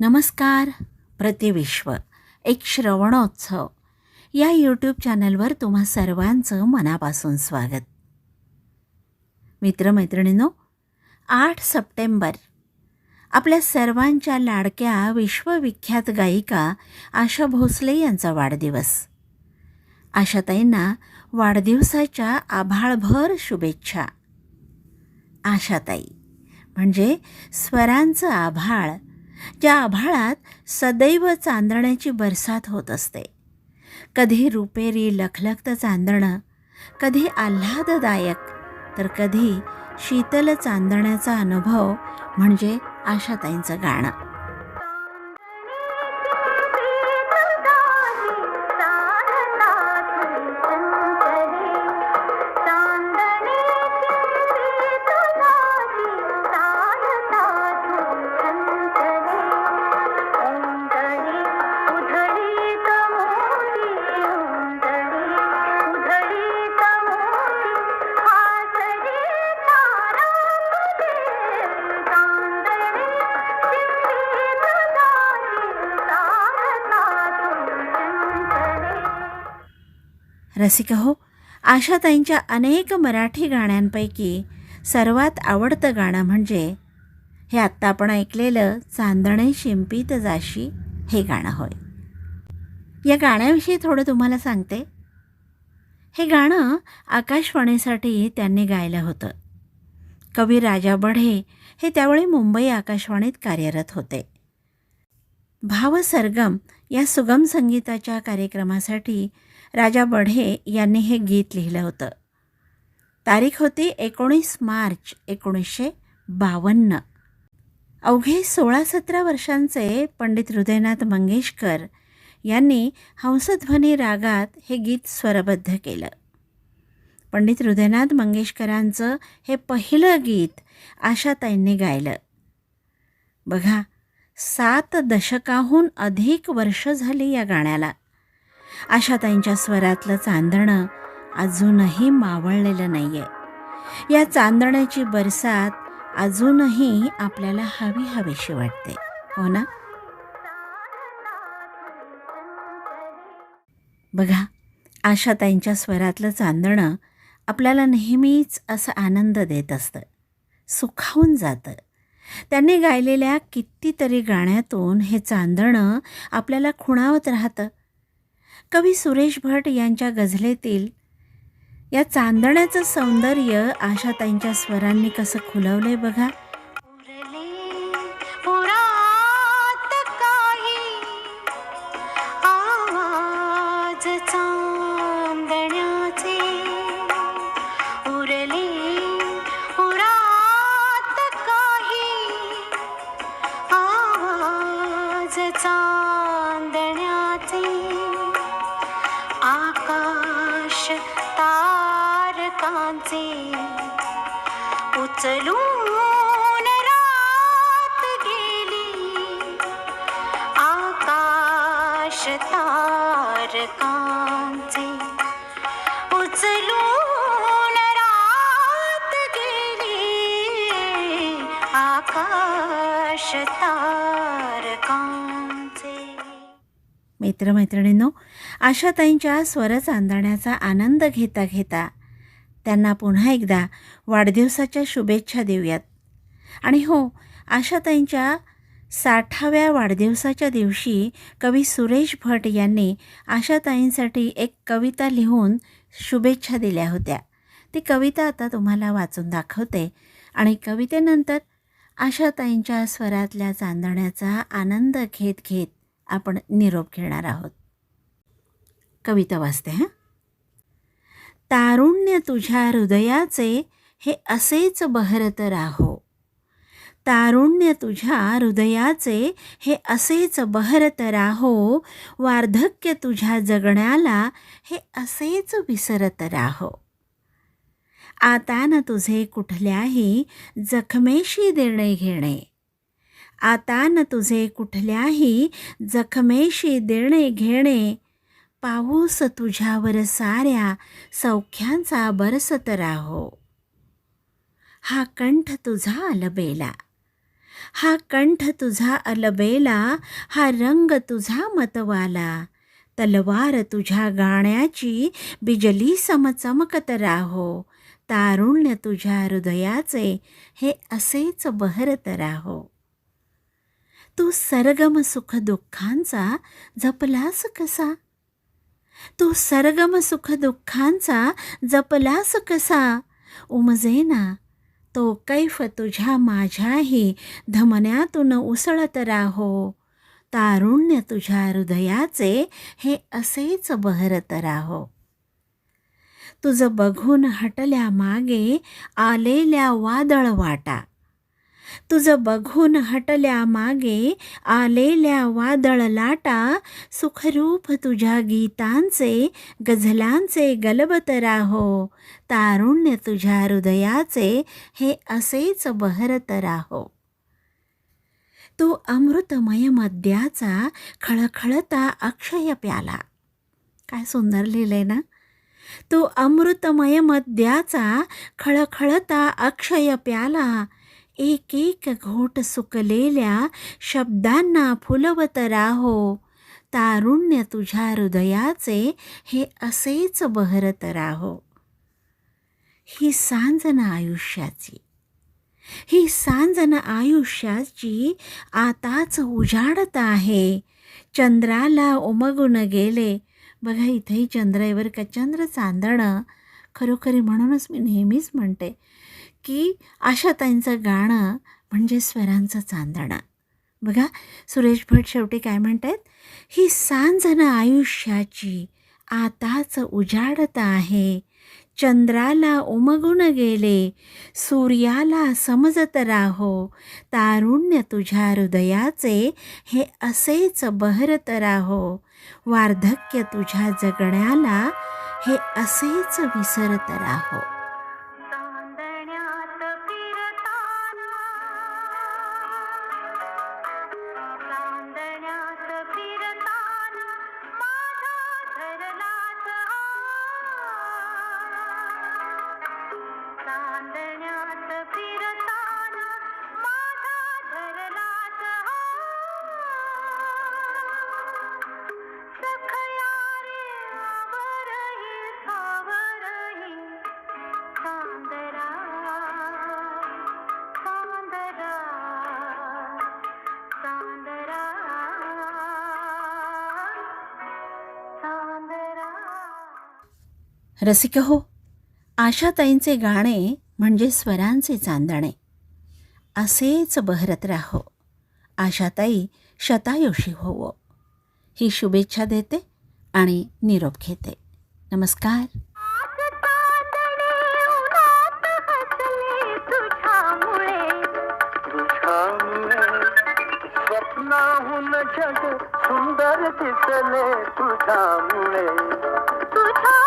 नमस्कार प्रतिविश्व एक श्रवणोत्सव. या यूट्यूब चॅनलवर तुम्हा सर्वांचं मनापासून स्वागत. मित्रमैत्रिणींनो आठ सप्टेंबर. आपल्या सर्वांच्या लाडक्या विश्वविख्यात गायिका आशा भोसले यांचा वाढदिवस. आशाताईंना वाढदिवसाच्या आभाळभर शुभेच्छा. आशाताई म्हणजे स्वरांचं आभाळ ज्या आभाळात सदैव चांदण्याची बरसात होत असते. कधी रुपेरी लखलखतं चांदणं कधी आल्हाददायक तर कधी शीतल चांदण्याचा अनुभव म्हणजे आशाताईंचं गाणं. रसिक हो आशाताईंच्या अनेक मराठी गाण्यांपैकी सर्वात आवडतं गाणं म्हणजे हे आत्ता आपण ऐकलेलं चांदणे शिंपीत जाशी हे गाणं होय. या गाण्याविषयी थोडं तुम्हाला सांगते. हे गाणं आकाशवाणीसाठी त्यांनी गायलं होतं. कवी राजा बढे हे त्यावेळी मुंबई आकाशवाणीत कार्यरत होते. भाव सरगम या सुगम संगीताच्या कार्यक्रमासाठी राजा बढे यांनी हे गीत लिहिलं होतं. तारीख होती एकोणीस मार्च एकोणीसशे बावन्न. अवघे सोळा सतरा वर्षांचे पंडित हृदयनाथ मंगेशकर यांनी हंसध्वनी रागात हे गीत स्वरबद्ध केलं. पंडित हृदयनाथ मंगेशकरांचं हे पहिलं गीत आशाताईंनी गायलं. बघा सात दशकाहून अधिक वर्ष झाली या गाण्याला. आशाताईंच्या स्वरातलं चांदणं अजूनही मावळलेलं नाही आहे या चांदण्याची बरसात अजूनही आपल्याला हवी हवीशी वाटते. हो ना? बघा आशाताईंच्या स्वरातलं चांदणं आपल्याला नेहमीच असं आनंद देत असतं. सुखावून जातं. त्यांनी गायलेल्या कितीतरी गाण्यातून हे चांदणं आपल्याला खुणावत राहतं. कवी सुरेश भट यांच्या गझलेतील या चांदण्याचं सौंदर्य आशाताईंच्या स्वरांनी कसं खुलवलंय बघा. आकाश तारकांचे उचलून रात गेली। आकाश तारकांचे उचलून रात गेली। आकाश तारकांचे मित्रमैत्रिणींनो आशाताईंच्या स्वर चांदण्याचा आनंद घेता घेता त्यांना पुन्हा एकदा वाढदिवसाच्या शुभेच्छा देऊयात. आणि हो आशाताईंच्या साठाव्या वाढदिवसाच्या दिवशी कवी सुरेश भट यांनी आशाताईंसाठी एक कविता लिहून शुभेच्छा दिल्या होत्या. ती कविता आता तुम्हाला वाचून दाखवते. आणि कवितेनंतर आशाताईंच्या स्वरातल्या चांदण्याचा आनंद घेत घेत आपण निरोप घेणार आहोत. कविता वाचते हां? तारुण्य तुझ्या हृदयाचे हे असेच बहरत राहो. तारुण्य तुझ्या हृदयाचे हे असेच बहरत राहो. वार्धक्य तुझ्या जगण्याला हे असेच विसरत राहो. आता न तुझे कुठल्याही जखमेशी देणे घेणे. आता न तुझे कुठल्याही जखमेशी देणे घेणे. पाऊस तुझ्यावर साऱ्या सौख्यांचा बरसत राहो. हा कंठ तुझा अलबेला. हा कंठ तुझा अलबेला हा रंग तुझा मतवाला. तलवार तुझ्या गाण्याची बिजली समचमकत राहो. तारुण्य तुझ्या हृदयाचे हे असेच बहरत राहो. तू सरगम सुख दुःखांचा जपलास कसा? तू सरगम सुख दुःखांचा जपलास कसा उमजेना तो कैफ तुझ्या माझ्याही धमन्यातून उसळत राहो. तारुण्य तुझ्या हृदयाचे हे असेच बहरत राहो. तुझं बघून हटल्या मागे आलेल्या वादळ वाटा. तुझं बघून हटल्या मागे आलेल्या वादळ लाटा सुखरूप तुझ्या गीतांचे गझलांचे गलबत राहो. तारुण्य तुझ्या हृदयाचे हे असेच बहरत राहो. तो अमृतमय मद्याचा खळखळता अक्षय प्याला. काय सुंदर लिहिलंय ना? तो अमृतमय मद्याचा खळखळता अक्षय प्याला. एक एक घोट सुकलेल्या शब्दांना फुलवत राहो. तारुण्य तुझ्या हृदयाचे हे असेच बहरत राहो. ही सांजना आयुष्याची ही सांजन आयुष्याची आताच उजाडत आहे. चंद्राला उमगून गेले. बघा इथेही चंद्र आहे बरं का? चंद्र चांदणं खरोखरी म्हणूनच मी नेहमीच म्हणते की आशाताईंचं गाणं म्हणजे स्वरांचं चांदणं. बघा सुरेश भट शेवटी काय म्हणतात? ही सांजन आयुष्याची आताच उजाडत आहे. चंद्राला उमगून गेले सूर्याला समजत राहो. तारुण्य तुझ्या हृदयाचे हे असेच बहरत राहो. वार्धक्य तुझ्या जगण्याला हे असेच विसरत राहो. चांदण्यात रसिक हो आशाताईंचे गाणे म्हणजे स्वरांचे चांदणे. असेच बहरत राहो आशाताई शतायुषी होवो. ही शुभेच्छा देते आणि निरोप घेते. नमस्कार. जग सुंदर दिसले तुझ्यामुळे. तुझ्या